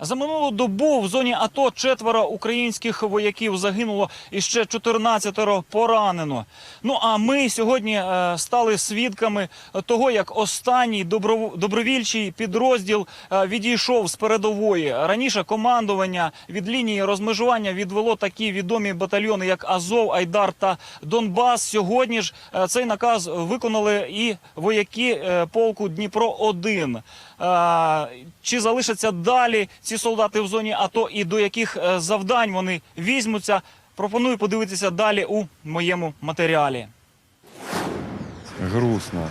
За минулу добу в зоні АТО четверо українських вояків загинуло і ще 14 поранено. Ну а ми сьогодні е, стали свідками того, як останній добро- добровільчий підрозділ е, відійшов з передової. Раніше командування від лінії розмежування відвело такі відомі батальйони, як Азов, Айдар та Донбас. Сьогодні ж е, цей наказ виконали і вояки полку Дніпро 1 Чи залишаться далі ці солдати в зоні АТО і до яких е, завдань вони візьмуться? Пропоную подивитися далі у моєму матеріалі. Грустно.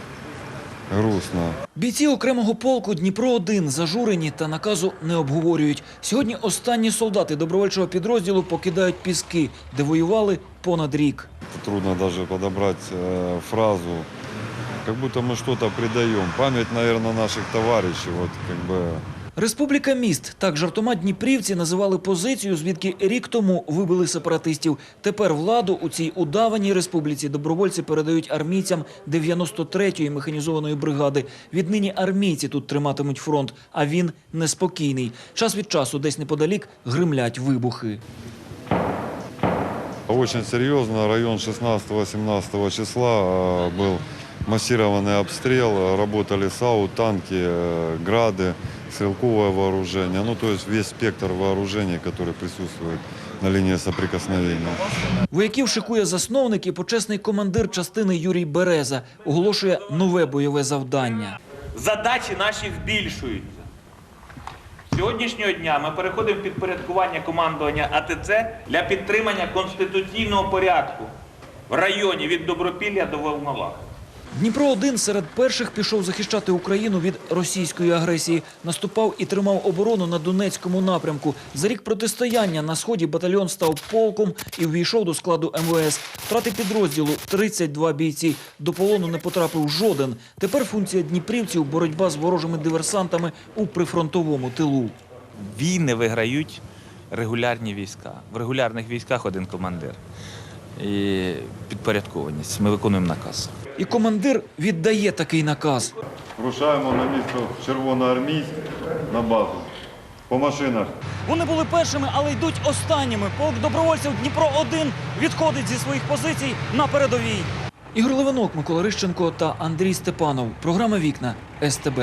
Грустно. Бійці окремого полку Дніпро 1 зажурені та наказу не обговорюють. Сьогодні останні солдати добровольчого підрозділу покидають піски, де воювали понад рік. Трудно даже подобрать э, фразу. Как будто мы что-то предаем. Память, наверное, наших товарищей. Вот как бы Республіка міст так жартома дніпрівці називали позицію, звідки рік тому вибили сепаратистів. Тепер владу у цій удаваній республіці добровольці передають армійцям 93-ї механізованої бригади. Віднині армійці тут триматимуть фронт, а він неспокійний. Час від часу десь неподалік гримлять вибухи. очень серьезно. Район 16-17 числа э, был массированный обстрел. Э, Работали САУ, танки, э, грады, стрелковое вооружение. Ну, то есть весь спектр вооружений, который присутствует на линии соприкосновения. Вояків шикує засновник і почесний командир частини Юрій Береза. Оголошує нове бойове завдання. задачі наші збільшуються. Сьогоднішнього дня ми переходимо в підпорядкування командування АТЦ для підтримання конституційного порядку в районі від Добропілля до Волноваха. Дніпро 1 серед перших пішов захищати Україну від російської агресії. Наступав і тримав оборону на Донецькому напрямку. За рік протистояння на сході батальйон став полком і увійшов до складу МВС. Втрати підрозділу 32 бійці. До полону не потрапив жоден. Тепер функція дніпрівців боротьба з ворожими диверсантами у прифронтовому тилу. Війни виграють регулярні війська. В регулярних військах один командир. І підпорядкованість. Ми виконуємо наказ. І командир віддає такий наказ. Рушаємо на місто Червоноармійськ на базу. По машинах. Вони були першими, але йдуть останніми. Полк добровольців Дніпро 1 відходить зі своїх позицій на передовій. Ігор Левинок, Микола Рищенко та Андрій Степанов. Програма Вікна СТБ.